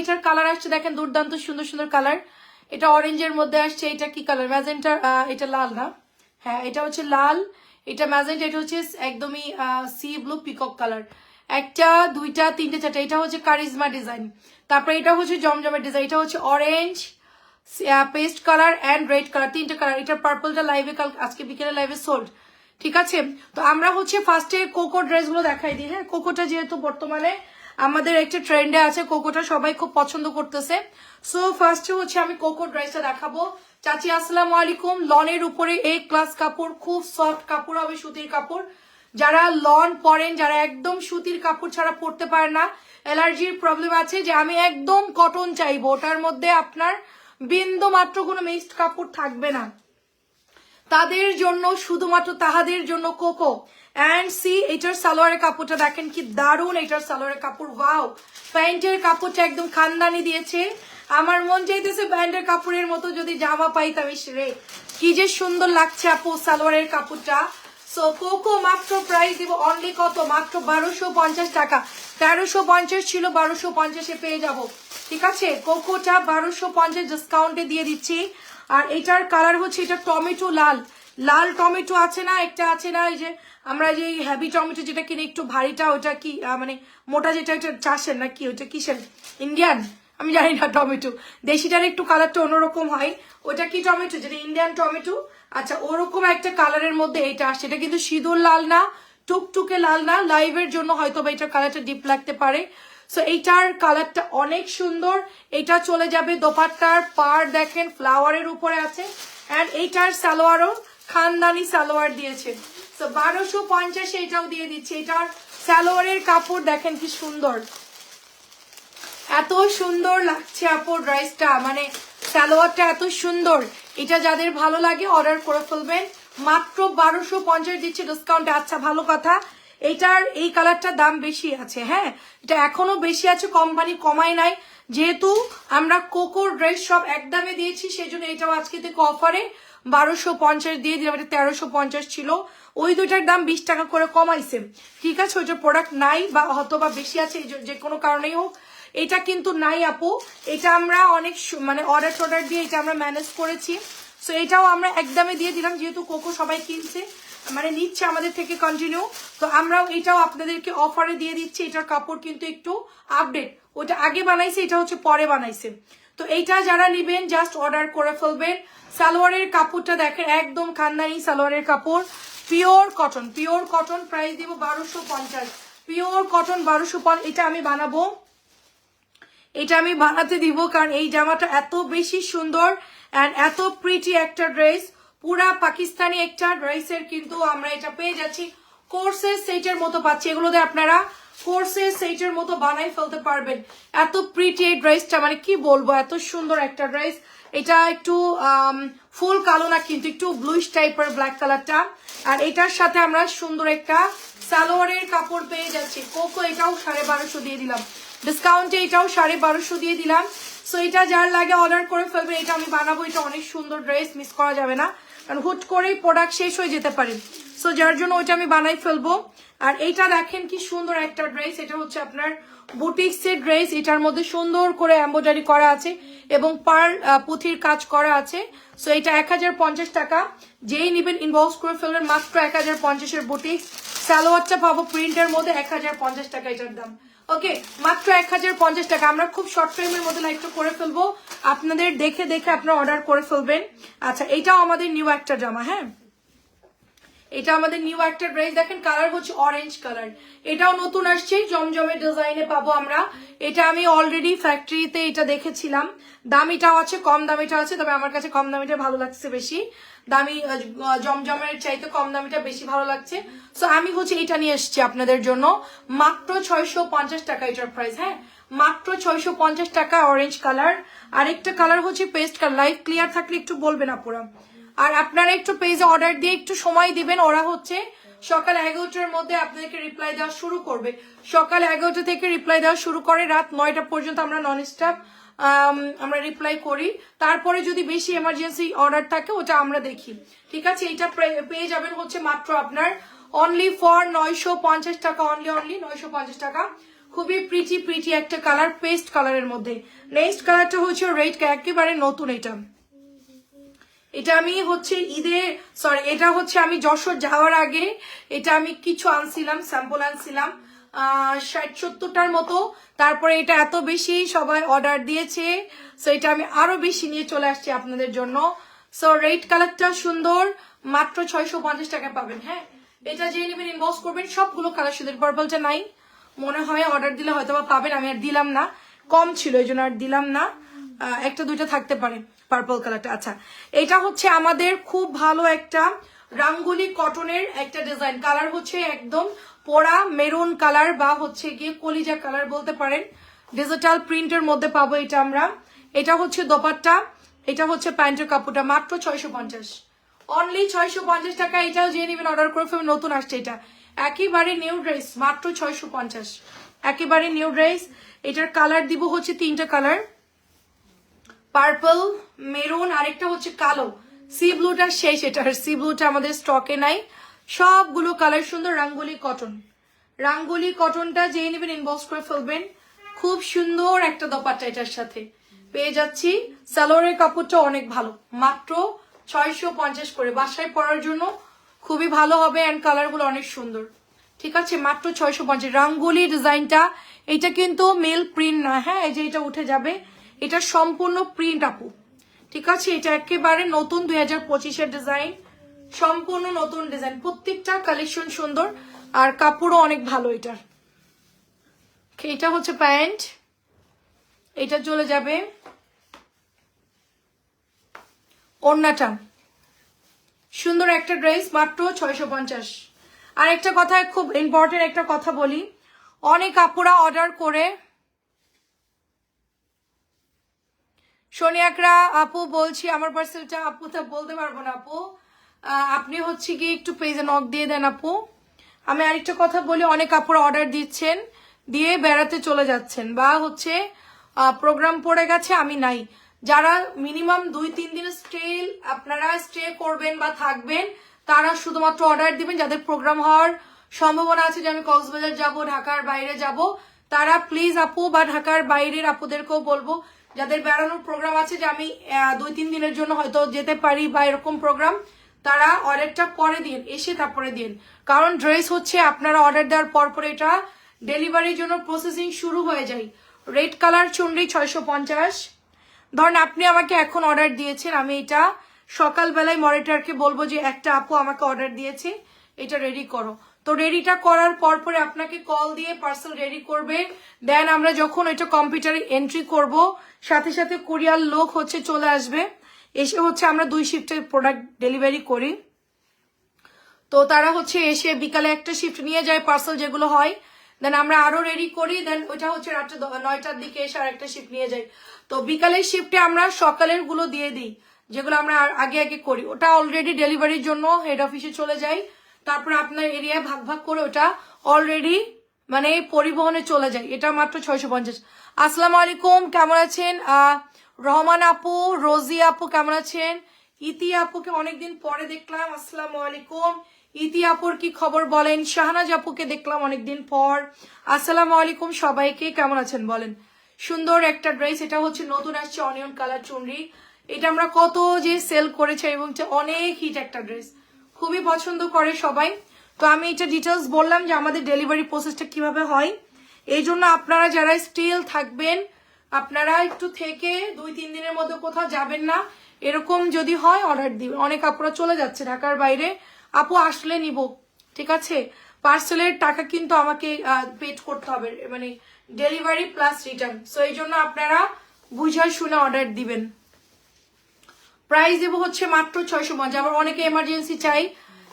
এটার কালার আসছে, দেখেন দুর্দান্ত সুন্দর সুন্দর কালার এটা অরেঞ্জের মধ্যে আসছে, এটা কি কালার ম্যাজেন্টার এটা লাল না? হ্যাঁ এটা হচ্ছে লাল, এটা ম্যাজেন্টা এটা হচ্ছে একদমই সি ব্লু পিকক কালার একটা, দুইটা, তিনটে, চারটা, এটা হচ্ছে কারিজমা ডিজাইন তারপরে এটা হচ্ছে জমজমের ডিজাইন এটা হচ্ছে orange paste colour and red colour তিনটে কালার এটা পার্পলটা লাইভে কাল আজকে বিকেলে লাইভে সোল্ড ঠিক আছে? তো আমরা হচ্ছে ফার্স্টে কোকো ড্রেসগুলো দেখাই দিই। হ্যাঁ কোকোটা যেহেতু বর্তমানে আমাদের একটা ট্রেন্ডে আছে, কোকোটা সবাই খুব পছন্দ করতেছে। সো ফার্স্টে হচ্ছে আমি কোকো ড্রেসটা দেখাবো। চাচি, আসসালামু আলাইকুম। লনের উপরে এই ক্লাস কাপড়, খুব সফট কাপড় হবে, সুতির কাপড়। যারা লন পরেন, যারা একদম সুতির কাপড় ছাড়া পরতে পারে না, অ্যালার্জির প্রবলেম আছে যে আমি একদম কটন চাইব। ওটার মধ্যে আপনার বিন্দু মাত্র কোনো মিক্সড কাপড় থাকবে না। তাদের জন্য, শুধুমাত্র তাহাদের জন্য কোকো। অ্যান্ড সি এটার সালোয়ারের কাপড়টা দেখেন কি দারুণ, এটার সালোয়ারের কাপড় ওয়াও প্যান্টের কাপড়টা একদম খানদানি দিয়েছে। আমার মন চাইতেছে প্যান্টের কাপড়ের মতো যদি জামা পাইতাম ইস রে, কি যে সুন্দর লাগছে আপু সালোয়ারের কাপড়টা। সো কোকো মাত্র প্রাইস দিব অনলি কত? মাত্র বারোশো পঞ্চাশ টাকা। তেরোশো পঞ্চাশ ছিল, বারোশো পঞ্চাশে পেয়ে যাব। ঠিক আছে? কোকোটা বারোশো পঞ্চাশ ডিসকাউন্টে দিয়ে দিচ্ছি। আর এটার কালার হচ্ছে, এটা টমেটো লাল। লাল টমেটো আছে না, একটা আছে না, এই যে আমরা যে হ্যাভি টমেটো যেটা কিনে, একটু ভারীটা ওটা কি মানে মোটা যেটা ওটা চাষের না কি ওটা কিসের? ইন্ডিয়ান আমি জানি না টমেটো। দেশিটার একটু কালারটা অন্যরকম হয়। ওটা কি টমেটো? যেটা ইন্ডিয়ান টমেটো। আচ্ছা ওরকম একটা কালারের মধ্যে এটা আসছে। এটা কিন্তু সিঁদুর লাল না, টুকটুকে লাল না লাইভের জন্য হয়তো বা এটার কালারটা ডিপ লাগতে পারে। সো এইটার কালারটা অনেক সুন্দর। এটা চলে যাবে দোপাট্টার পার দেখেন ফ্লাওয়ারের উপরে আছে। অ্যান্ড এইটার সালোয়ারও খানদানি সালোয়ার দিয়েছে। তো বারোশো পঞ্চাশে এটাও দিয়ে দিচ্ছে। এটার সালোয়ারের কাপড় দেখেন কি সুন্দর। এত সুন্দর লাগছে আপু ড্রেসটা। মানে সালোয়ারটা এত সুন্দর। এটা যাদের ভালো লাগে অর্ডার করে ফেলবেন। মাত্র বারোশো পঞ্চাশ দিচ্ছে ডিসকাউন্টে আচ্ছা ভালো কথা। এটার, এই কালারটার দাম বেশি আছে হ্যাঁ? এটা এখনও বেশি আছে, কোম্পানি কমায় নাই। যেহেতু আমরা কোকোর ড্রেস সব একদমে দিয়েছি সেই জন্য এটাও আজকে থেকে অফারে বারোশো পঞ্চাশ দিয়ে দিলাম, এটা তেরোশো পঞ্চাশ ছিল। ওই দুইটার দাম বিশ টাকা করে কমাইছে। ঠিক আছে ওইটার প্রোডাক্ট নাই বা হয়তো বা বেশি আছে যে- যে কোনো কারণেই হোক, এটা কিন্তু নাই আপু। এটা আমরা অনেক মানে অর্ডার টর্ডার দিয়ে এটা আমরা ম্যানেজ করেছি। সো এটাও আমরা একদমে দিয়ে দিলাম, যেহেতু কোকো সবাই কিনছে। মানে নিচ্ছে আমাদের থেকে কন্টিনিউ তো আমরাও এটাও আপনাদেরকে অফারে দিয়ে দিচ্ছি, এটার কাপড় কিন্তু একটু আপডেট ওটা আগে বানাইছে, এটা হচ্ছে পরে বানাইছে। তো এইটা যারা নিবেন জাস্ট অর্ডার করে ফেলবেন। সালোয়ারের কাপড়টা দেখেন, একদম খানদানি সালোয়ারের কাপড়। Pure cotton pure cotton price দিব বারোশো পঞ্চাশ। পিওর কটন বারোশো এটা আমি বানাবো। এটা আমি বানাতে দিব, কারণ এই জামাটা এত বেশি সুন্দর অ্যান্ড এত প্রিটি একটা ড্রেস পুরা পাকিস্তানি একটা ড্রেসের কিন্তু আমরা এটা পেয়ে যাচ্ছি। কোর্সের সেটের মতো পাচ্ছি। এগুলোতে আপনারা কোর্সের সেটের মতো বানাই ফেলতে পারবেন। এত প্রিটি এই ড্রেসটা মানে কি বলব, এত সুন্দর একটা ড্রেস এটা একটু ফুল কালো না, কিন্তু একটু ব্লুইশ টাইপের ব্ল্যাক কালারটা আর এটার সাথে আমরা সুন্দর একটা সালোয়ারের কাপড় পেয়ে যাচ্ছি। কোকো এটাও সাড়ে বারোশো দিয়ে দিলাম। ডিসকাউন্টে এটাও সাড়ে বারোশো দিয়ে দিলাম। সো এটা যার লাগে অর্ডার করে ফেলবেন। এটা আমি বানাবো। এটা অনেক সুন্দর ড্রেস মিস করা যাবে না। কারণ হুট করেই প্রোডাক্ট শেষ হয়ে যেতে পারে। সো যার জন্য ওইটা আমি বানাই ফেলব। আর এইটা দেখেন কি সুন্দর একটা ড্রেস এটা হচ্ছে আপনার বুটিক্সের ড্রেস এটার মধ্যে সুন্দর করে এম্ব্রয়ডারি করা আছে এবং পার পুঁথির কাজ করা আছে। সো এটা এক হাজার পঞ্চাশ টাকা। যেই নিবেন ইনভলভ করে ফেলবেন মাত্র এক হাজার পঞ্চাশের বুটিক্স। সালোয়ারটা পাবো প্রিন্টের মধ্যে এক হাজার পঞ্চাশ টাকা এটার দাম। ওকে মাত্র এক হাজার পঞ্চাশ টাকা। আমরা খুব শর্ট টাইমের মধ্যে লাইভটা করে ফেলব। আপনাদের দেখে দেখে আপনারা অর্ডার করে ফেলবেন। আচ্ছা এটাও আমাদের নিউ একটা জামা হ্যাঁ? এটা আমাদের নিউ একটা ড্রেস দেখেন কালার হচ্ছে অরেঞ্জ কালার এটাও নতুন আসছে, জমজমের ডিজাইনে পাবো আমরা। এটা আমি অলরেডি ফ্যাক্টরিতে এটা দেখেছিলাম। দামিটাও আছে, কম দামিটা আছে, তবে আমার কাছে কম দামিটা ভালো লাগছে বেশি। দামি জমজমের চাইতে কম দামিটা বেশি ভালো লাগছে। সো আমি হচ্ছে এটা নিয়ে এসেছি আপনাদের জন্য। মাত্র ছয়শো পঞ্চাশ টাকা এটার প্রাইস হ্যাঁ? মাত্র ছয়শো পঞ্চাশ টাকা অরেঞ্জ কালার আরেকটা কালার হচ্ছে পেস্ট কালার লাইট ক্লিয়ার থাকলে একটু বলবেন আপুরা। আর আপনারা একটু পেজে অর্ডার দিয়ে একটু সময় দিবেন। ওরা হচ্ছে সকাল এগারোটার মধ্যে আপনাদেরকে রিপ্লাই দেওয়া শুরু করবে। সকাল এগারোটা থেকে রিপ্লাই দেওয়া শুরু করে, রাত নয়টা পর্যন্ত আমরা নন স্টপ আমরা রিপ্লাই করি। তারপরে যদি বেশি এমার্জেন্সি অর্ডার থাকে, ওটা আমরা দেখি। ঠিক আছে? এটা পেয়ে যাবেন হচ্ছে মাত্র আপনার অনলি ফর নয়শো পঞ্চাশ টাকা অনলি অনলি নয়শো পঞ্চাশ টাকা। খুবই প্রিটি প্রিটি একটা কালার পেস্ট কালারের মধ্যে। নেক্সট কালারটা হচ্ছে রেড একেবারে নতুন এটা। এটা আমি হচ্ছে ঈদে সরি এটা হচ্ছে আমি যশোর যাওয়ার আগে, এটা আমি কিছু আনছিলাম স্যাম্পল আনছিলাম ষাট সত্তরটার মতো। তারপরে এটা এত বেশি সবাই অর্ডার দিয়েছে সো এটা আমি আরও বেশি নিয়ে চলে আসছি আপনাদের জন্য। সো রেড কালারটা সুন্দর, মাত্র ছয়শো পঞ্চাশ টাকা পাবেন হ্যাঁ? এটা যে নেবেন ইনবক্স করবেন, সবগুলো কালার সুন্দর পার্পলটা নাই। মনে হয় অর্ডার দিলে হয়তো বা পাবেন, আমি আর দিলাম না। কম ছিল, এই জন্য আর দিলাম না। একটা দুইটা থাকতে পারে। পার্পল কালারটা আচ্ছা এটা হচ্ছে আমাদের খুব ভালো একটা রাঙ্গুলি কটনের একটা ডিজাইন কালার হচ্ছে একদম পোড়া মেরুন কালার বা হচ্ছে গিয়ে কলিজা কালার বলতে পারেন। ডিজিটাল প্রিন্টের মধ্যে পাবো এটা আমরা। এটা হচ্ছে দোপাট্টা, এটা হচ্ছে প্যান্টের কাপড়টা, মাত্র ছয়শো পঞ্চাশ। অনলি ছয়শো পঞ্চাশ টাকা, এটাও যে নেবেন অর্ডার করে ফেলবেন নতুন আসছে এটা। একেবারে নিউ ড্রেস মাত্র ছয়শো পঞ্চাশ। একেবারে নিউ ড্রেস এটার কালার দিব হচ্ছে তিনটা কালার পার্পল মেরুন আরেকটা হচ্ছে কালো। সি ব্লুটা শেষ এটার সি ব্লুটা আমাদের স্টকে নাই। সবগুলো কালার সুন্দর রাঙ্গুলি কটন রাঙ্গুলি কটনটা যে নেবেন ইনবক্স করে ফেলবেন। খুব সুন্দর একটা দোপাট্টা এটার সাথে। পেয়ে যাচ্ছি। সালোয়ারের কাপড়টা অনেক ভালো। মাত্র ছয়শো পঞ্চাশ করে। বাসায় পরার জন্য খুবই ভালো হবে অ্যান্ড কালারগুলো অনেক সুন্দর। ঠিক আছে, মাত্র ছয়শো পঞ্চাশ। রাঙ্গুলি ডিজাইনটা এটা কিন্তু মেল প্রিন্ট নয় হ্যাঁ এই যে এটা উঠে যাবে। এটা সম্পূর্ণ প্রিন্ট আপু। ঠিক আছে? এটা একেবারে নতুন দুই হাজার পঁচিশের ডিজাইন সম্পূর্ণ নতুন ডিজাইন প্রত্যেকটা কালেকশন সুন্দর আর কাপড়ও অনেক ভালো এটার। এটা হচ্ছে প্যান্ট। এটা চলে যাবে ওড়নাটা। সুন্দর একটা ড্রেস, মাত্র ছয়শো পঞ্চাশ। আর একটা কথা, খুব ইম্পর্টেন্ট একটা কথা বলি। অনেক আপুরা অর্ডার করে সোনিয়াকরা আপু বলছি, আমার পার্সেলটা আপু তা বলতে পারব না আপু। আপনি হচ্ছে কি একটু পেজে নক দিয়ে দেন আপু। আমি আরেকটা কথা বলি, অনেক কাপড় অর্ডার দিচ্ছেন, দিয়ে বেড়াতে চলে যাচ্ছেন বা হচ্ছে প্রোগ্রাম পড়ে গেছে, আমি নাই। যারা মিনিমাম দুই তিন দিন স্টে আপনারা স্টে করবেন বা থাকবেন, তারা শুধুমাত্র অর্ডার দিবেন, যাদের প্রোগ্রাম হওয়ার সম্ভাবনা আছে যে আমি কক্সবাজার যাব, ঢাকার বাইরে যাব, তারা প্লিজ আপু বা ঢাকার বাইরের আপুদেরকেও বলব যাদের বেড়ানোর প্রোগ্রাম আছে যে আমি দুই তিন দিনের জন্য হয়তো যেতে পারি বা এরকম প্রোগ্রাম তারা অর্ডারটা পরে দিন, এসে তারপরে দিন। কারণ ড্রেস হচ্ছে আপনারা অর্ডার দেওয়ার পর পর এটা ডেলিভারির জন্য প্রসেসিং শুরু হয়ে যায়। রেড কালার চুনরি ছয়শো পঞ্চাশ। ধরেন আপনি আমাকে এখন অর্ডার দিয়েছেন, আমি এটা সকালবেলায় মনিটরকে বলব যে, একটা আপু আমাকে অর্ডার দিয়েছে, এটা রেডি করো। তো রেডিটা করার পর পরে আপনাকে কল দিয়ে পার্সেল রেডি করবে। দেন আমরা যখন ওইটা কম্পিউটারে এন্ট্রি করব, সাথে সাথে কুরিয়ার লোক হচ্ছে চলে আসবে। এসে হচ্ছে আমরা দুই শিফটের প্রোডাক্ট ডেলিভারি করি। তো তারা হচ্ছে এসে বিকালে একটা শিফট নিয়ে যায় পার্সেল যেগুলো হয়। দেন আমরা আরও রেডি করি দেন ওইটা হচ্ছে রাত্রে নয়টার দিকে এসে আর একটা শিফট নিয়ে যাই তো বিকালের শিফটে আমরা সকালেরগুলো দিয়ে দিই, যেগুলো আমরা আগে আগে করি। ওটা অলরেডি ডেলিভারির জন্য হেড অফিসে চলে যায় তারপরে আপনার এরিয়ায় ভাগ ভাগ করে ওটা অলরেডি মানে পরিবহনে চলে যায়। এটা মাত্র ছয়শো পঞ্চাশ। আসসালামু আলাইকুম, কেমন আছেন? রহমান আপু, রোজি আপু, কেমন আছেন? ইতি আপুকে অনেকদিন পরে দেখলাম, আসসালামু আলাইকুম। ইতি আপুর কি খবর বলেন? শাহনাজ আপুকে দেখলাম অনেকদিন পর। আসসালামু আলাইকুম সবাইকে, কেমন আছেন বলেন? সুন্দর একটা ড্রেস, এটা হচ্ছে নতুন আসছে অনিয়ন কালার চুনরি। এটা আমরা কত যে সেল করেছে এবং অনেক হিট একটা ড্রেস। খুবই পছন্দ করে সবাই। তো আমি এটা ডিটেলস বললাম যে আমাদের ডেলিভারি প্রসেসটা কীভাবে হয়। এই জন্য আপনারা যারা স্টিল থাকবেন, আপনারা একটু থেকে দুই, তিন দিনের মধ্যে কোথাও যাবেন না। এরকম যদি হয় অর্ডার দিবেন অনেক আপুরা চলে যাচ্ছে ঢাকার বাইরে। আপু আসলে নিব, ঠিক আছে? পার্সেলের টাকা কিন্তু আমাকে পেড করতে হবে মানে ডেলিভারি প্লাস রিটার্ন সো এই জন্য আপনারা বুঝে শুনে অর্ডার দিবেন। প্রাইস দেবো হচ্ছে মাত্র ছয়শো পঞ্চাশ। আবার অনেকে এমার্জেন্সি চাই।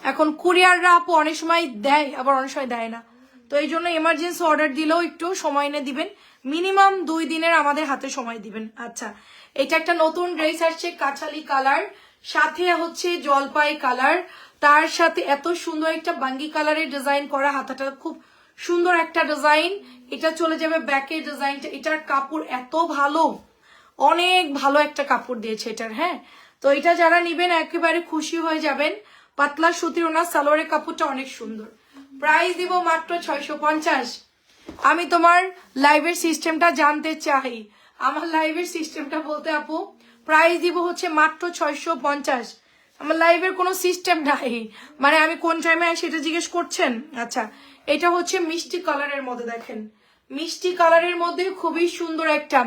এখন কুরিয়াররা আপু অনেক সময় দেয়, আবার অনেক সময় দেয় না। তো এই জন্য এমার্জেন্সি অর্ডার দিলেও একটু সময় এনে দিবেন। মিনিমাম দুই দিনের আমাদের হাতে সময় দিবেন। আচ্ছা এটা একটা নতুন ড্রেস আসছে, কাঁঠালি কালার সাথে হচ্ছে জলপাই কালার তার সাথে এত সুন্দর একটা বাঙ্গি কালারের ডিজাইন করা হাতাটা। খুব সুন্দর একটা ডিজাইন এটা চলে যাবে ব্যাকের ডিজাইনটা এটার কাপড় এত ভালো। অনেক ভালো একটা কাপড় দিয়েছে এটার হ্যাঁ? তো এটা যারা নিবেন, একেবারে খুশি হয়ে যাবেন। পাতলা সুতির ওনার সালোয়ারের কাপড়টা অনেক সুন্দর। প্রাইস দিব মাত্র ছয়শো পঞ্চাশ। আমি তোমার লাইভের সিস্টেমটা জানতে চাই। আমার লাইভের সিস্টেমটা বলতে আপু প্রাইস দিব হচ্ছে মাত্র ছয়শো পঞ্চাশ। আমার লাইভের কোনো সিস্টেম নাই। মানে আমি কোন টাইমে সেটা জিজ্ঞেস করছেন? আচ্ছা এটা হচ্ছে মিষ্টি কালারের মধ্যে দেখেন। মিষ্টি কালারের মধ্যে খুবই সুন্দর একটা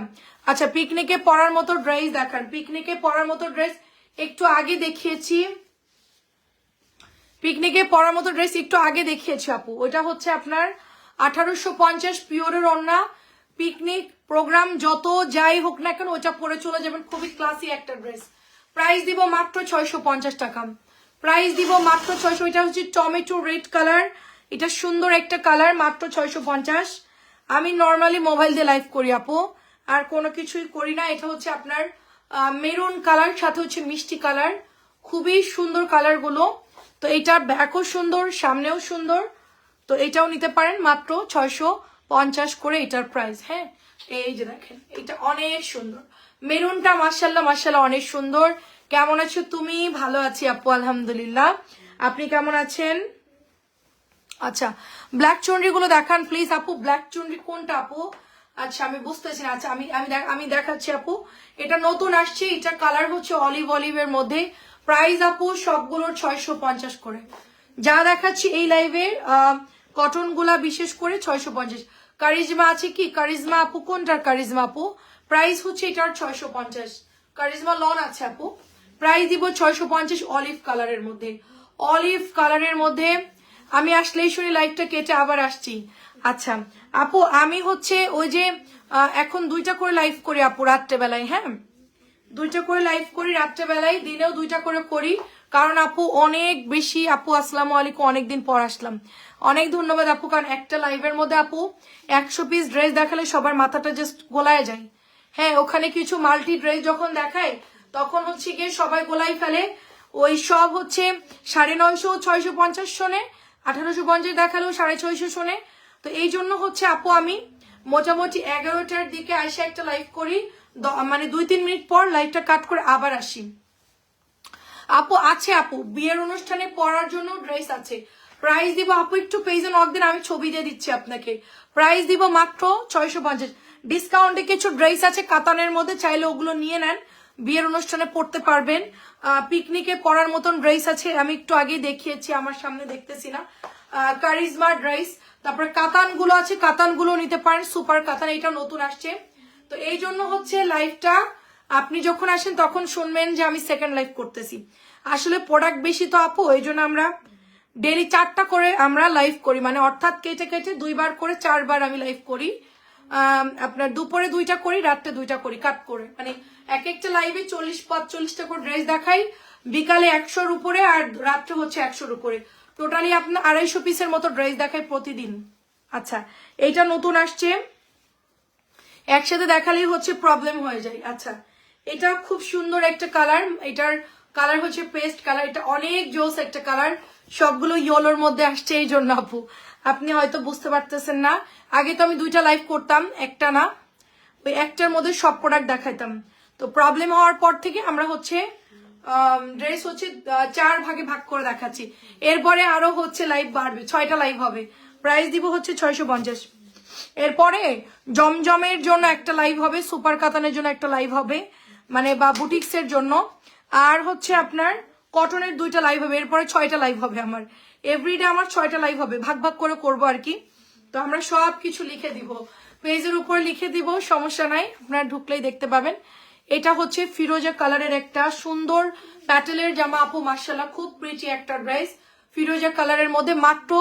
আচ্ছা পিকনিকে পরার মতো ড্রেস দেখান। পিকনিকে পরার মতো ড্রেস একটু আগে দেখিয়েছি। পিকনিকে পরার মতো ড্রেস একটু আগে দেখিয়েছি, আপু। ওইটা হচ্ছে আপনার আঠারোশো পঞ্চাশ পিওরের অন্যা পিকনিক প্রোগ্রাম যত যাই হোক না কেন ওটা পরে চলে যাবেন। খুবই ক্লাসি একটা ড্রেস প্রাইস দিব মাত্র ছয়শো পঞ্চাশ টাকা। প্রাইস দিব মাত্র ছয়শো, এটা হচ্ছে টমেটো রেড কালার এটা সুন্দর একটা কালার মাত্র ছয়শো পঞ্চাশ। আমি নর্মালি মোবাইল দিয়ে লাইভ করি, আপু। আর কোনো কিছুই করি না। এটা হচ্ছে আপনার মেরুন কালার, সাথে হচ্ছে মিষ্টি কালার। খুবই সুন্দর কালারগুলো। তো এটা ব্যাকও সুন্দর, সামনেও সুন্দর। তো এটাও নিতে পারেন মাত্র ছয়শো পঞ্চাশ করে এটার প্রাইস হ্যাঁ? এই যে দেখেন, এটা অনেক সুন্দর। মেরুনটা মার্শাল্লাহ মার্শাল্লাহ অনেক সুন্দর। কেমন আছো তুমি? ভালো আছি আপু, আলহামদুলিল্লাহ। আপনি কেমন আছেন? আচ্ছা ব্ল্যাক চুনরি গুলো দেখান প্লিজ আপু। ব্ল্যাক চুনরি কোনটা আপু? আচ্ছা আমি বুঝতেছি না। আচ্ছা আমি আমি আমি দেখাচ্ছি আপু। এটা নতুন আসছে, এটা কালার হচ্ছে অলিভ অলিভের মধ্যে। প্রাইস আপু সবগুলোর ছয়শো পঞ্চাশ করে। যা দেখাচ্ছি এই লাইভে কটনগুলা বিশেষ করে ছয়শো পঞ্চাশ। কারিজমা আছে কি? কারিজমা আপু, কোনটার কারিজমা আপু? প্রাইস হচ্ছে এটার ছয়শো পঞ্চাশ। কারিজমা লন আছে আপু। প্রাইস দিব ছয়শো পঞ্চাশ অলিভ কালারের মধ্যে। অলিভ কালারের মধ্যে আমি আসলেই শুনি লাইভটা কেটে আবার আসছি। আচ্ছা আপু, আমি হচ্ছে ওই যে এখন দুইটা করে লাইভ করি আপু রাত্রেবেলায় হ্যাঁ? দুইটা করে লাইভ করি রাত্রেবেলায়, দিনেও দুইটা করে করি। কারণ আপু অনেক বেশি, আপু, আসসালামু আলাইকুম, অনেকদিন পর আসলাম। অনেক ধন্যবাদ আপু, কারণ একটা লাইভের মধ্যে আপু একশো পিস ড্রেস দেখালে সবার মাথাটা জাস্ট গোলায় যায়। হ্যাঁ ওখানে কিছু মাল্টি ড্রেস যখন দেখায়, তখন হচ্ছে গিয়ে সবাই গোলাই ফেলে। ওই সব হচ্ছে সাড়ে নয়শো, ছয়শো পঞ্চাশ শোনে, আঠারোশো পঞ্চাশ দেখালেও সাড়ে ছয়শো শোনে। তো এই জন্য হচ্ছে আপু, আমি মোটামুটি এগারোটার দিকে আসে একটা লাইভ করি। মানে দুই তিন মিনিট পর লাইভটা কাট করে আবার আসি। আপু, আছে আপু, বিয়ের অনুষ্ঠানে পরার জন্য ড্রেস আছে। প্রাইস দিব, আপু, একটু পেজে নক দিন, আমি ছবি দিয়ে দিচ্ছি আপনাকে। প্রাইস দিব মাত্র ছয়শো পঞ্চাশ। ডিসকাউন্টে কিছু ড্রেস আছে কাতানের মধ্যে, চাইলে ওগুলো নিয়ে নেন। বিয়ের অনুষ্ঠানে পড়তে পারবেন। পিকনিকে পরার মতন ড্রেস আছে, আমি একটু আগে দেখিয়েছি, আমার সামনে দেখতেছি না। কারিজমা ড্রেস তারপরে কাতানগুলো আছে কাতানগুলো নিতে পারেন, সুপার কাতান এটা নতুন আসছে। তো এই জন্য হচ্ছে লাইভটা আপনি যখন আসেন তখন শুনবেন যে আমি সেকেন্ড লাইভ করতেছি। আসলে প্রোডাক্ট বেশি তো আপু, এই জন্য আমরা ডেলি চারটা করে আমরা লাইভ করি। মানে অর্থাৎ কেটে কেটে দুইবার করে চারবার আমি লাইভ করি। আপনার দুপুরে দুইটা করি, রাত্রে দুইটা করি কাট করে। মানে এক একটা লাইভে চল্লিশ পাঁচচল্লিশটা করে ড্রেস দেখাই, বিকালে একশোর উপরে আর রাত্রে হচ্ছে একশোর উপরে। টোটালি আপনার আড়াইশো পিসের মতো ড্রেস দেখায় প্রতিদিন। আচ্ছা এইটা নতুন আসছে। একসাথে দেখালেই হচ্ছে প্রবলেম হয়ে যায়। আচ্ছা এটা খুব সুন্দর একটা কালার এটার কালার হচ্ছে পেস্ট কালার এটা অনেক জোস একটা কালার সবগুলো ইয়েলোর মধ্যে আসছে এই জন্য আপু। আপনি হয়তো বুঝতে পারতেছেন না। আগে তো আমি দুইটা লাইভ করতাম, একটা না। ওই একটার মধ্যে সব প্রোডাক্ট দেখাইতাম। তো প্রবলেম হওয়ার পর থেকে আমরা হচ্ছে ড্রেস হচ্ছে চার ভাগে ভাগ করে দেখাচ্ছি। এরপরে আরও হচ্ছে লাইভ বাড়বে, ছয়টা লাইভ হবে। প্রাইস দিব হচ্ছে ছয়শো পঞ্চাশ। এরপরে জমজমের জন্য একটা লাইভ হবে সুপার কাতানের জন্য একটা লাইভ হবে মানে বা বুটিক্স এর জন্য। আর হচ্ছে আপনার কটনের দুইটা লাইভ হবে, এরপরে ছয়টা লাইভ হবে আমার। এভরিডে আমার ছয়টা লাইভ হবে, ভাগ ভাগ করে করব আর কি। তো আমরা সব কিছু লিখে দিব। পেজের উপরে লিখে দিব, সমস্যা নাই, আপনারা ঢুকলেই দেখতে পাবেন। এটা হচ্ছে ফিরোজা কালারের একটা সুন্দর প্যাটেলের জামা। আপু মার্শাল্লাহ খুব প্রিটি একটা ড্রেস ফিরোজা কালারের মধ্যে মাত্র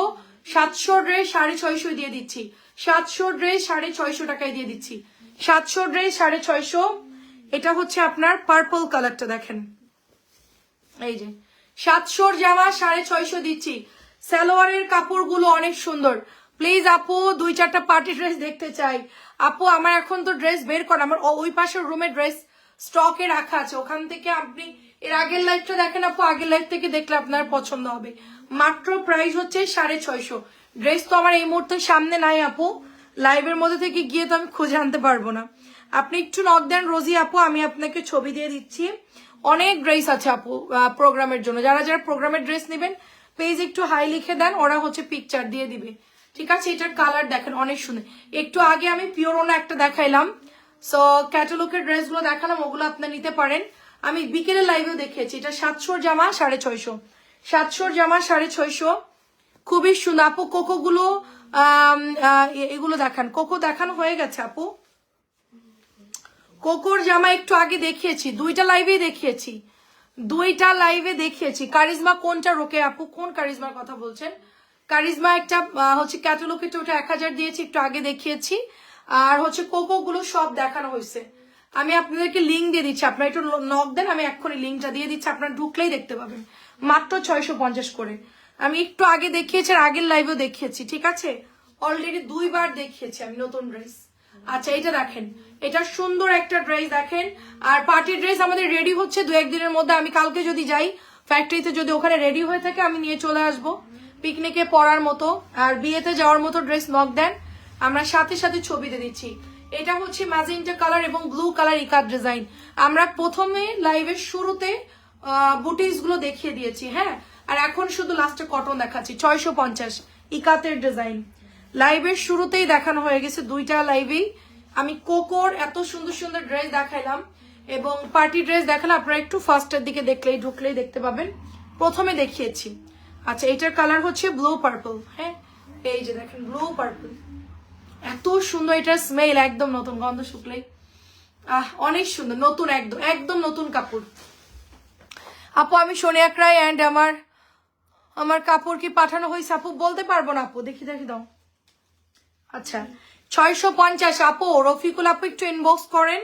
সাতশো ড্রেস সাড়ে ছয়শো দিয়ে দিচ্ছি। সাতশো ড্রেস সাড়ে ছয়শো টাকায় দিয়ে দিচ্ছি। সাতশো ড্রেস সাড়ে ছয়শো। এটা হচ্ছে আপনার পার্পল কালারটা দেখেন। এই যে সাতশোর জামা সাড়ে ছয়শো দিচ্ছি। সালোয়ারের কাপড়গুলো অনেক সুন্দর। প্লিজ আপু, দুই চারটা পার্টি ড্রেস দেখতে চাই। আপু, আমার এখন তো ড্রেস বের করা, আমার ওই পাশের রুমে ড্রেস স্টকে রাখা আছে। ওখান থেকে আপনি, এর আগের লাইফটা দেখেন আপু, আগের লাইফ থেকে দেখলে আপনার পছন্দ হবে। মাত্র প্রাইস হচ্ছে সাড়ে ছয়শো। ড্রেস তো আমার এই মুহূর্তে সামনে নাই আপু। লাইভের মধ্যে থেকে গিয়ে তো আমি খুঁজে আনতে পারব না। আপনি একটু নক দেন রোজি আপু, আমি আপনাকে ছবি দিয়ে দিচ্ছি। অনেক ড্রেস আছে আপু প্রোগ্রামের জন্য। যারা যারা প্রোগ্রামের ড্রেস নেবেন পেজ একটু হাই লিখে দেন, ওরা হচ্ছে পিকচার দিয়ে দিবে। ঠিক আছে? এটার কালার দেখেন, অনেক সুন্দর। একটু আগে আমি পিওর ওনা একটা দেখাইলাম। সো ক্যাটালগের ড্রেসগুলো দেখালাম, ওগুলো আপনার নিতে পারেন। আমি বিকেলের লাইভেও দেখিয়েছি, এটা সাতশোর জামা, সাড়ে ছয়শো। সাতশোর জামা, সাড়ে ছয়শো। খুবই সুন্দর। আপু কোকোগুলো এগুলো দেখান। কোকো দেখানো হয়ে গেছে, আপু। কোকোর জামা একটু আগে দেখিয়েছি, দুইটা লাইভে দেখিয়েছি। দুইটা লাইভে দেখিয়েছি। কারিজমা কোনটা রোকে, আপু? কোন কারিজমার কথা বলছেন? কারিজমা একটা হচ্ছে ক্যাটালগ ওটা এক হাজার দিয়েছি, একটু আগে দেখিয়েছি। আর হচ্ছে কোকো গুলো সব দেখানো হয়েছে। আমি আপনাদেরকে লিঙ্ক দিয়ে দিচ্ছি। আপনারা একটু নক দেন, আমি এক্ষুনি লিঙ্কটা দিয়ে দিচ্ছি। আপনারা ঢুকলেই দেখতে পাবেন। মাত্র ছয়শো পঞ্চাশ করে। আমি একটু আগে দেখিয়েছি আর আগের লাইভেও দেখিয়েছি, ঠিক আছে? অলরেডি দুইবার দেখিয়েছি আমি নতুন ড্রেস আচ্ছা এটা দেখেন। এটা সুন্দর একটা ড্রেস দেখেন। আর পার্টি ড্রেস আমাদের রেডি হচ্ছে দু একদিনের মধ্যে। আমি কালকে যদি যাই ফ্যাক্টরিতে যদি ওখানে রেডি হয়ে থাকে, আমি নিয়ে চলে আসব। পিকনিকে পরার মতো। আর বিয়েতে যাওয়ার মতো ড্রেস নক দেন। আমরা সাথে সাথে ছবিতে দিচ্ছি। এটা হচ্ছে ম্যাজেন্টা কালার এবং ব্লু কালার ইকার ডিজাইন। আমরা প্রথমে লাইভের শুরুতে বুটিসগুলো দেখিয়ে দিয়েছি হ্যাঁ? আর এখন শুধু লাস্টে কটন দেখাচ্ছি, ছয়শো পঞ্চাশ ইকাতের ডিজাইন। লাইভের শুরুতেই দেখানো হয়ে গেছে দুইটা লাইভেই। আমি কোকোর এত সুন্দর সুন্দর ড্রেস দেখাইলাম এবং পার্টি ড্রেস দেখালাম আপনারা একটু ফার্স্টের দিকে দেখলেই, ঢুকলেই দেখতে পাবেন। প্রথমে দেখিয়েছি। আচ্ছা এটার কালার হচ্ছে ব্লু পার্পল হ্যাঁ? এই যে দেখেন, ব্লু পার্পল। এত সুন্দর এটার স্মেল একদম নতুন গন্ধ শুকলেই। আহ, অনেক সুন্দর, নতুন একদম একদম নতুন কাপড়। আপু, আমি সোনিয়া ক্রাই অ্যান্ড আমার আমার কাপড় কি পাঠানো হয়েছে আপু? বলতে পারব না আপু, দেখি দেখি দাও। আচ্ছা ছয়শো পঞ্চাশ। আপু, রফিকুল আপু, একটু ইনবক্স করেন।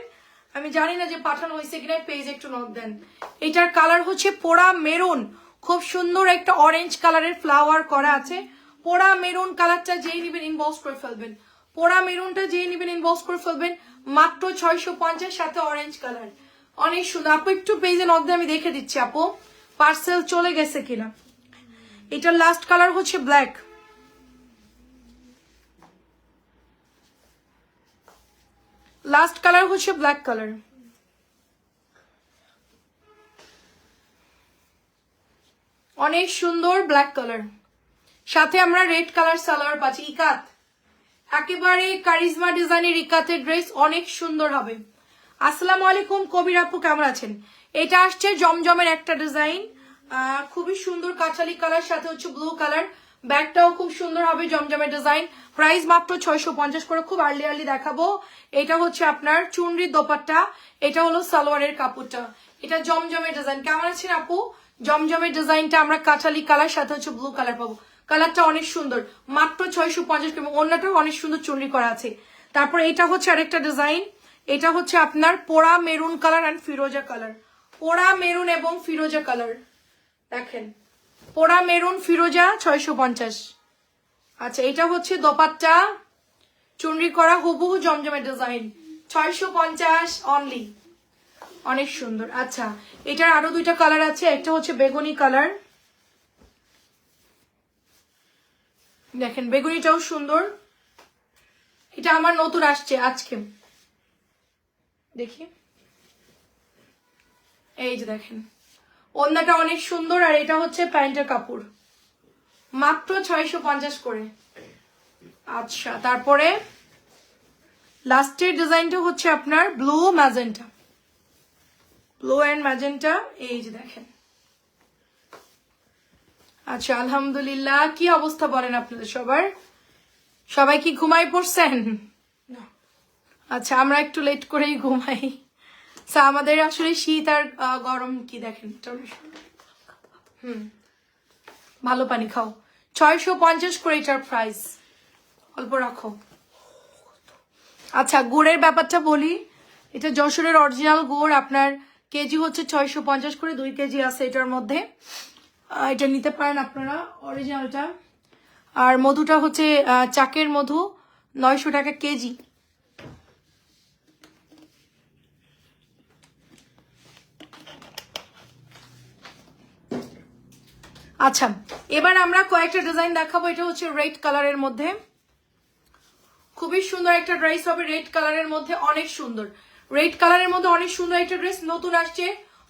আমি জানি না যে পাঠানো হয়েছে কিনা পেজ একটু নোট দেন। এটার কালার হচ্ছে পোড়া মেরুন। খুব সুন্দর একটা অরেঞ্জ কালারের ফ্লাওয়ার করা আছে। পোড়া মেরুন কালারটা যেই নেবেন ইনবক্স করে ফেলবেন। পোড়া মেরুনটা যেই নেবেন ইনবক্স করে ফেলবেন, মাত্র ছয়শো পঞ্চাশ, সাথে অরেঞ্জ কালার অনেক সুন্দর। আপু, একটু পেজে নক দিয়ে আমি দেখে দিচ্ছি, আপু। পার্সেল চলে গেছে কিনা? এটার লাস্ট কালার হচ্ছে ব্ল্যাক লাস্ট কালার হচ্ছে ব্ল্যাক কালার অনেক সুন্দর ব্ল্যাক কালার সাথে আমরা রেড কালার সালোয়ার পাচ্ছি। ইকাত একেবারে কারিজমা ডিজাইনের ইকাতের ড্রেস অনেক সুন্দর হবে। আসসালাম আলাইকুম, কবির আপু, কেমন আছেন? এটা আসছে জমজমের একটা ডিজাইন। খুবই সুন্দর কাঁচালি কালার, সাথে হচ্ছে ব্লু কালার ব্যাগটাও খুব সুন্দর হবে জমজমের ডিজাইন। প্রাইস মাত্র ছয়শো পঞ্চাশ করে, খুব আর্লি আর্লি দেখাবো। এটা হচ্ছে আপনার চুনরির দোপাট্টা। এটা হলো সালোয়ারের কাপড়টা। এটা জমজমের ডিজাইন। কেমন আছেন আপু? জমজমের ডিজাইনটা আমরা কাঁচালি কালার, সাথে হচ্ছে ব্লু কালার পাবো। কালারটা অনেক সুন্দর। মাত্র ছয়শো পঞ্চাশ এবং অন্যটাও অনেক সুন্দর চুনরি করা আছে। তারপর এটা হচ্ছে আরেকটা ডিজাইন এটা হচ্ছে আপনার পোড়া মেরুন কালার অ্যান্ড ফিরোজা কালার। পোড়া মেরুন এবং ফিরোজা কালার। দেখেন। পোড়া মেরুন, ফিরোজা, ছয়শো পঞ্চাশ। আচ্ছা এটা হচ্ছে দোপাট্টা। চুনরি করা হুবহু জমজমের ডিজাইন ছয়শো পঞ্চাশ অনলি অনেক সুন্দর। আচ্ছা এটার আরও দুইটা কালার আছে। একটা হচ্ছে বেগুনি কালার। দেখেন, বেগুনিটাও সুন্দর। এটা আমার নতুন আসছে আজকে। দেখি। এই যে দেখেন, ওন্নাটা অনেক সুন্দর আর এটা হচ্ছে প্যান্টের কাপড়। মাত্র ছয়শো পঞ্চাশ করে। আচ্ছা তারপরে লাস্টের ডিজাইনটা হচ্ছে আপনার blue magenta. Blue and magenta, এই যে দেখেন। আচ্ছা আলহামদুলিল্লাহ। কি অবস্থা বলেন আপনাদের সবার? সবাই কি ঘুমাই পড়ছেন? আচ্ছা আমরা একটু লেট করেই ঘুমাই। আমাদের আসলে শীত আর গরম কি দেখেন? হুম। ভালো পানি খাও। ছয়শো পঞ্চাশ করে এটার প্রাইস অল্প রাখো। আচ্ছা গুড়ের ব্যাপারটা বলি। এটা যশোরের অরিজিনাল গুড়। আপনার কেজি হচ্ছে ছয়শো পঞ্চাশ করে দুই কেজি আছে এটার মধ্যে। এটা নিতে পারেন আপনারা অরিজিনালটা আর মধুটা হচ্ছে চাকের মধু, নয়শো টাকা কেজি। আচ্ছা এবার আমরা কয়েকটা ডিজাইন দেখাবো। এটা হচ্ছে রেড কালারের মধ্যে। খুবই সুন্দর একটা ড্রেস হবে রেড কালারের মধ্যে, অনেক সুন্দর। রেড কালারের মধ্যে অনেক সুন্দর একটা ড্রেস নতুন আসছে।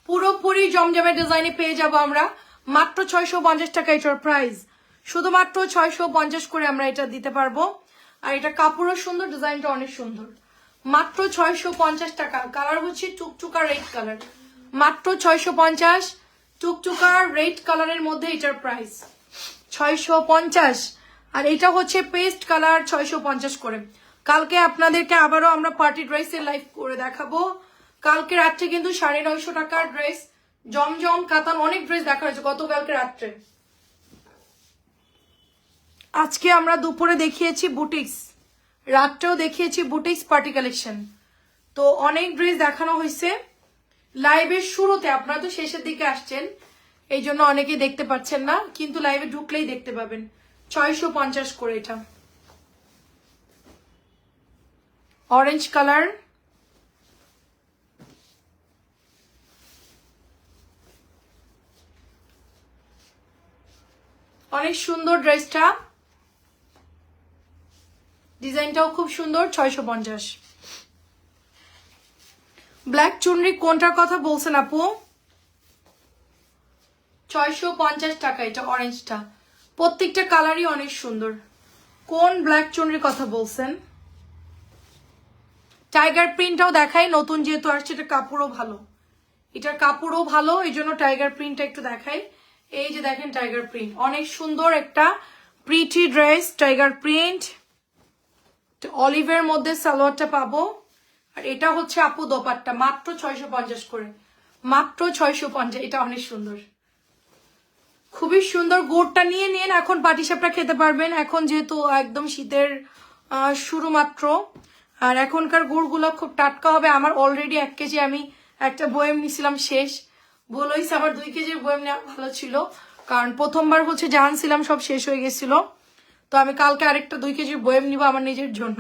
পুরোপুরি জমজমের ডিজাইনে পেয়ে যাব আমরা। মাত্র ছয়শো পঞ্চাশ টাকা এটার প্রাইস শুধুমাত্র ছয়শো পঞ্চাশ করে আমরা এটা দিতে পারব। আর এটা কাপড়ও সুন্দর, ডিজাইনটা অনেক সুন্দর। মাত্র ছয়শো পঞ্চাশ টাকা। কালার হচ্ছে টুকটুকা রেড কালার মাত্র ছয়শো পঞ্চাশ টুকটুকা রেড কালারের মধ্যে এটার প্রাইস ছয়শো পঞ্চাশ। আর এটা হচ্ছে পেস্ট কালার ছয়শো পঞ্চাশ করে। কালকে আপনাদেরকে আবারও আমরা পার্টি ড্রেসের লাইভ করে দেখাবো। কালকে রাত্রে কিন্তু সাড়ে নয়শো টাকার ড্রেস জমজম কাতান, অনেক ড্রেস দেখা হয়েছে গতকালকে রাত্রে। আজকে আমরা দুপুরে দেখিয়েছি বুটিক্স। রাত্রেও দেখিয়েছি বুটিক্স পার্টি কালেকশন। তো অনেক ড্রেস দেখানো হয়েছে। লাইভের শুরুতে, আপনারা তো শেষের দিকে আসছেন, এই জন্য অনেকে দেখতে পাচ্ছেন না, কিন্তু লাইভে ঢুকলেই দেখতে পাবেন। ছয়শো পঞ্চাশ করে এটা। অরেঞ্জ কালার অনেক সুন্দর ড্রেসটা। ডিজাইনটাও খুব সুন্দর, ছয়শো পঞ্চাশ। ব্ল্যাক চুনরি কোনটার কথা বলছেন আপু? ছয়শো পঞ্চাশ টাকা, এটা অরেঞ্জটা। প্রত্যেকটা কালারই অনেক সুন্দর। কোন ব্ল্যাক চুনরির কথা বলছেন? টাইগার প্রিন্টটাও দেখাই, নতুন যেহেতু আসছে, এটা কাপড়ও ভালো। এটার কাপড়ও ভালো, এই জন্য টাইগার প্রিন্টটা একটু দেখাই। এই যে দেখেন টাইগার প্রিন্ট অনেক সুন্দর একটা প্রিটি ড্রেস টাইগার প্রিন্ট অলিভের মধ্যে সালোয়ারটা পাবো। আর এটা হচ্ছে আপু দোপাট্টা, মাত্র ছয়শো পঞ্চাশ করে। মাত্র ছয়শো পঞ্চাশ, এটা অনেক সুন্দর। খুবই সুন্দর গুড়টা নিয়ে নিন, এখন পাটিসাপটা খেতে পারবেন। এখন যেহেতু একদম শীতের শুরু মাত্র আর এখনকার গুড়গুলো খুব টাটকা হবে। আমার অলরেডি এক কেজি আমি একটা বয়েম নিছিলাম শেষ। ভুল হয়েছে আমার দুই কেজির বয়েম নেওয়া ভালো ছিল। কারণ প্রথমবার হচ্ছে জানছিলাম সব শেষ হয়ে গেছিল। তো আমি কালকে আরেকটা দুই কেজির বয়েম নিব আমার নিজের জন্য।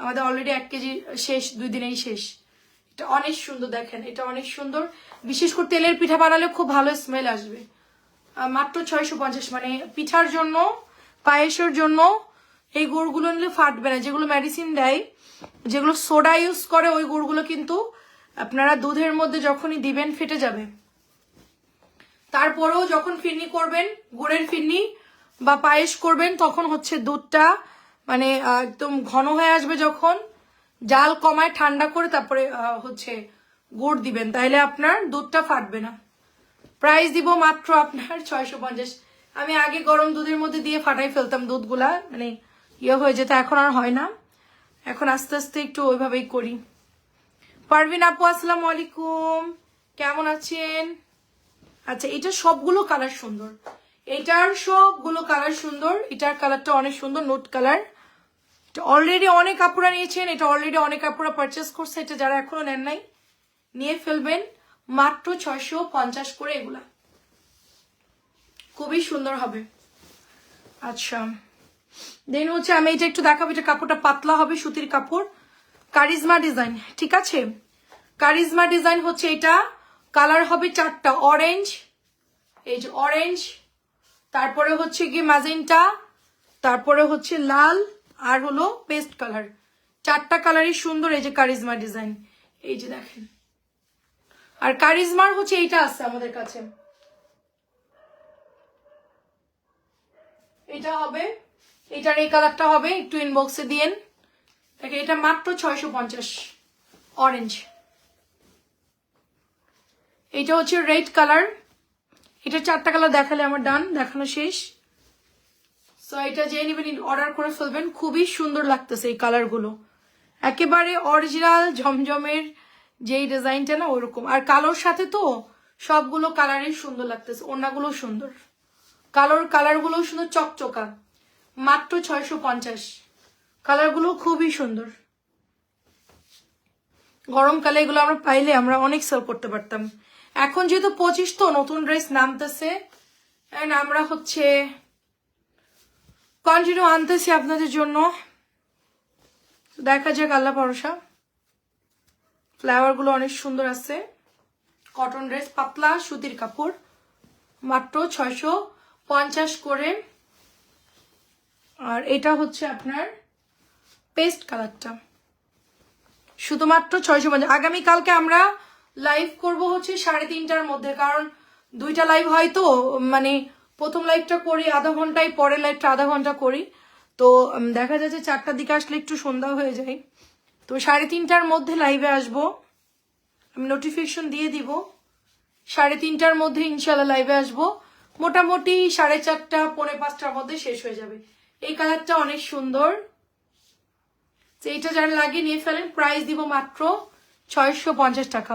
আমাদের অলরেডি এক কেজি শেষ, দুই দিনেই শেষ। এটা অনেক সুন্দর দেখেন, এটা অনেক সুন্দর। বিশেষ করে তেলের পিঠা বানালে খুব ভালো স্মেল আসবে। মাত্র ছয়শো পঞ্চাশ মানে পিঠার জন্য, পায়েসের জন্য এই গুড়গুলো নিলে ফাটবে না। যেগুলো মেডিসিন দেয়, যেগুলো সোডা ইউজ করে, ওই গুড়গুলো কিন্তু আপনারা দুধের মধ্যে যখনই দিবেন, ফেটে যাবে। তারপরেও যখন ফিরনি করবেন, গুড়ের ফিরনি বা পায়েস করবেন, তখন হচ্ছে দুধটা মানে একদম ঘন হয়ে আসবে যখন। জাল কমায় ঠান্ডা করে তারপরে হচ্ছে গুড় দিবেন। তাহলে আপনার দুধটা ফাটবে না। প্রাইস দিব মাত্র আপনার ছয়শো পঞ্চাশ। আমি আগে গরম দুধের মধ্যে দিয়ে ফাটাই ফেলতাম দুধগুলা মানে ইয়ে হয়ে যেত, এখন আর হয় না। এখন আস্তে আস্তে একটু ওইভাবেই করি। পারভিন আপু, আসসালামু আলাইকুম। কেমন আছেন? আচ্ছা এটা সবগুলো কালার সুন্দর। এটার সবগুলো কালার সুন্দর। এটার কালারটা অনেক সুন্দর নোট কালার অলরেডি অনেক কাপড়া নিয়েছেন, এটা অলরেডি অনেক কাপড়া পারচেস করছে, এটা যারা এখনও নেন নাই, নিয়ে ফেলবেন মাত্র ছয়শো পঞ্চাশ করে এগুলা। খুবই সুন্দর হবে। আচ্ছা দেন হচ্ছে আমি এটা একটু দেখাবো, এটা কাপড়টা পাতলা হবে, সুতির কাপড়। কারিজমা ডিজাইন ঠিক আছে? কারিজমা ডিজাইন হচ্ছে এটা কালার হবে চারটা অরেঞ্জ এই যে অরেঞ্জ তারপরে হচ্ছে কি ম্যাজেন্টা তারপরে হচ্ছে লাল, আর হলো পেস্ট কালার চারটা কালারই সুন্দর, এই যে কারিজমা ডিজাইন এই যে দেখেন। আর কারিজমার হচ্ছে এইটা আছে আমাদের কাছে। এটা হবে, এটার এই কালারটা হবে, একটু ইনবক্সে দিয়েন। দেখে এটা মাত্র ছয়শো পঞ্চাশ অরেঞ্জ এটা হচ্ছে রেড কালার এটা চারটা কালার দেখালে আমার ডান দেখানো শেষ। সো এটা যে নেবেন অর্ডার করে ফেলবেন, খুবই সুন্দর লাগতেছে এই কালারগুলো একেবারে অরিজিনাল ঝমঝমের যেই ডিজাইনটা না, ওরকম। আর কালোর সাথে তো সবগুলো কালারই সুন্দর লাগতেছে ওনাগুলো সুন্দর। কালোর কালারগুলো সুন্দর, চকচকা। মাত্র ছয়শো পঞ্চাশ। কালারগুলো খুবই সুন্দর। গরমকালে এগুলো আমরা পাইলে আমরা অনেক সেল করতে পারতাম। এখন যেহেতু পঁচিশ তো নতুন ড্রেস নামতেছে, and আমরা হচ্ছে কন্টিনিউ আনতেছি আপনাদের জন্য। দেখা যাক আল্লাহ ভরসা। ফ্লাওয়ারগুলো অনেক সুন্দর আছে। কটন ড্রেস পাতলা, সুতির কাপড়। মাত্র ছয়শো পঞ্চাশ করে। আর এটা হচ্ছে আপনার পেস্ট কালারটা শুধুমাত্র ছয়শো পঞ্চাশ। আগামীকালকে আমরা লাইভ করব হচ্ছে সাড়ে তিনটার মধ্যে, কারণ দুইটা লাইভ হয় তো মানে প্রথম লাইভটা করি আধা ঘন্টায়, পরের লাইভটা আধা ঘণ্টা করি। তো দেখা যাচ্ছে চারটার দিকে আসলে একটু সন্ধ্যা হয়ে যায়। তো সাড়ে তিনটার মধ্যে লাইভে আসব। আমি নোটিফিকেশন দিয়ে দিব। সাড়ে তিনটার মধ্যে ইনশাল্লাহ লাইভে আসব। মোটামুটি সাড়ে চারটা, পৌনে পাঁচটার মধ্যে শেষ হয়ে যাবে। এই কালারটা অনেক সুন্দর। এইটা যারা লাগিয়ে নিয়ে ফেলেন প্রাইস দিব মাত্র ছয়শো পঞ্চাশ টাকা।